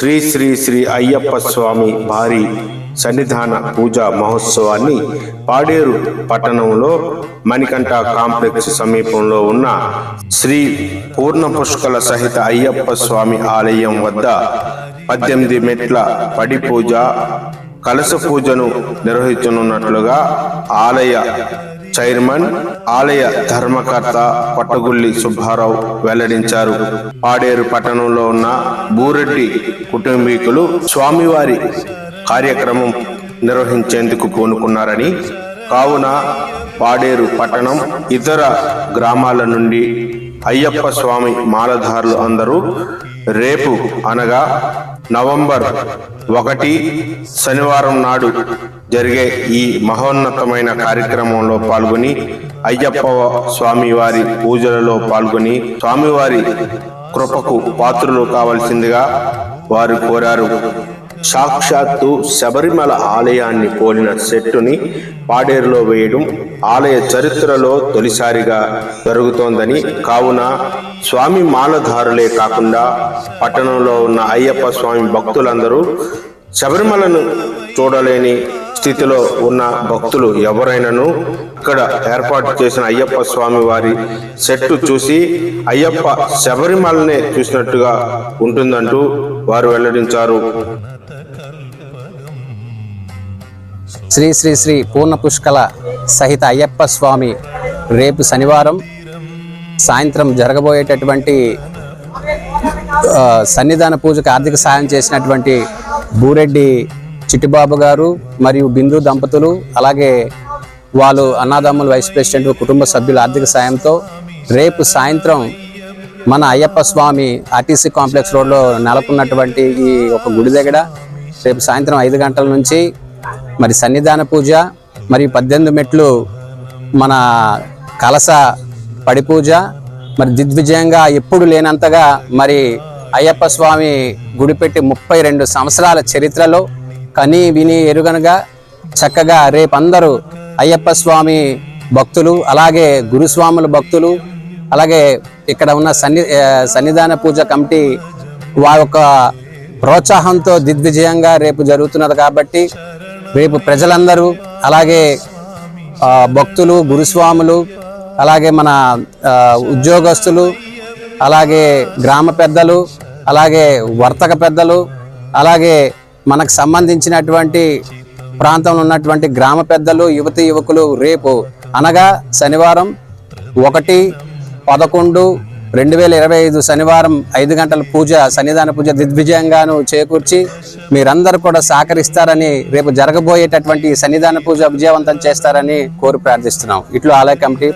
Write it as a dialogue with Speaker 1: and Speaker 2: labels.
Speaker 1: శ్రీ శ్రీ శ్రీ అయ్యప్ప స్వామి భారీ సన్నిధాన పూజా మహోత్సవాన్ని పాడేరు పట్టణంలో మణికంఠ కాంప్లెక్స్ సమీపంలో ఉన్న శ్రీ పూర్ణ పుష్కల సహిత అయ్యప్ప స్వామి ఆలయం వద్ద పద్దెనిమిది మెట్ల పడి పూజ కలశ పూజను నిర్వహించనున్నట్లుగా ఆలయ చైర్మన్ ఆలయ ధర్మకర్త పట్టగుల్లి సుబ్బారావు వెల్లడించారు. పాడేరు పట్టణంలో ఉన్న బూరెడ్డి కుటుంబీకులు స్వామివారి కార్యక్రమం నిర్వహించేందుకు పూనుకున్నారని కావున పాడేరు పట్టణం ఇతర గ్రామాల నుండి అయ్యప్ప స్వామి మాలధారులు అందరూ రేపు అనగా నవంబర్ ఒకటి శనివారం నాడు జరిగే ఈ మహోన్నతమైన కార్యక్రమంలో పాల్గొని అయ్యప్ప స్వామి వారి పూజలలో పాల్గొని స్వామివారి కృపకు పాత్రులు కావలసిందిగా వారు కోరారు. సాక్షాత్తు శబరిమల ఆలయాన్ని పోలిన సెట్టుని పాడేరులో వేయడం ఆలయ చరిత్రలో తొలిసారిగా జరుగుతోందని కావున స్వామి మాలధారులే కాకుండా పట్టణంలో ఉన్న అయ్యప్ప స్వామి భక్తులందరూ శబరిమలను చూడలేని స్థితిలో ఉన్న భక్తులు ఎవరైనాను ఇక్కడ ఏర్పాటు చేసిన అయ్యప్ప స్వామి వారి సెట్టు చూసి అయ్యప్ప శబరిమలనే చూసినట్టుగా ఉంటుందంటూ వారు వెల్లడించారు.
Speaker 2: శ్రీ శ్రీ శ్రీ పూర్ణ పుష్కల సహిత అయ్యప్ప స్వామి రేపు శనివారం సాయంత్రం జరగబోయేటటువంటి సన్నిధాన పూజకు ఆర్థిక సాయం చేసినటువంటి బూరెడ్డి చిట్టిబాబు గారు మరియు బిందు దంపతులు అలాగే వాళ్ళు అన్నాదమ్ముల వైస్ ప్రెసిడెంట్ కుటుంబ సభ్యుల ఆర్థిక సాయంతో రేపు సాయంత్రం మన అయ్యప్ప స్వామి ఆర్టీసీ కాంప్లెక్స్ రోడ్లో నెలకొన్నటువంటి ఈ ఒక గుడి దగ్గర రేపు సాయంత్రం ఐదు గంటల నుంచి మరి సన్నిధాన పూజ మరియు పద్దెనిమిది మెట్లు మన కలస పడి పూజ మరి దిగ్విజయంగా ఎప్పుడు లేనంతగా మరి అయ్యప్ప స్వామి గుడి పెట్టి ముప్పై రెండు సంవత్సరాల చరిత్రలో కని విని ఎరుగనగా చక్కగా రేపందరూ అయ్యప్ప స్వామి భక్తులు అలాగే గురుస్వాముల భక్తులు అలాగే ఇక్కడ ఉన్న సన్ని సన్నిధాన పూజ కమిటీ వారి యొక్క ప్రోత్సాహంతో దిగ్విజయంగా రేపు జరుగుతున్నది కాబట్టి రేపు ప్రజలందరూ అలాగే భక్తులు గురుస్వాములు అలాగే మన ఉద్యోగస్తులు అలాగే గ్రామ పెద్దలు అలాగే వర్తక పెద్దలు అలాగే మనకు సంబంధించినటువంటి ప్రాంతంలో ఉన్నటువంటి గ్రామ పెద్దలు యువతి యువకులు రేపు అనగా శనివారం ఒకటి పదకొండు రెండు వేల ఇరవై ఐదు శనివారం ఐదు గంటల పూజ సన్నిధాన పూజ దిగ్విజయంగాను చేకూర్చి మీరందరూ కూడా సహకరిస్తారని రేపు జరగబోయేటటువంటి సన్నిధాన పూజ విజయవంతం చేస్తారని కోరి ప్రార్థిస్తున్నాం. ఇట్లు ఆలయ కమిటీ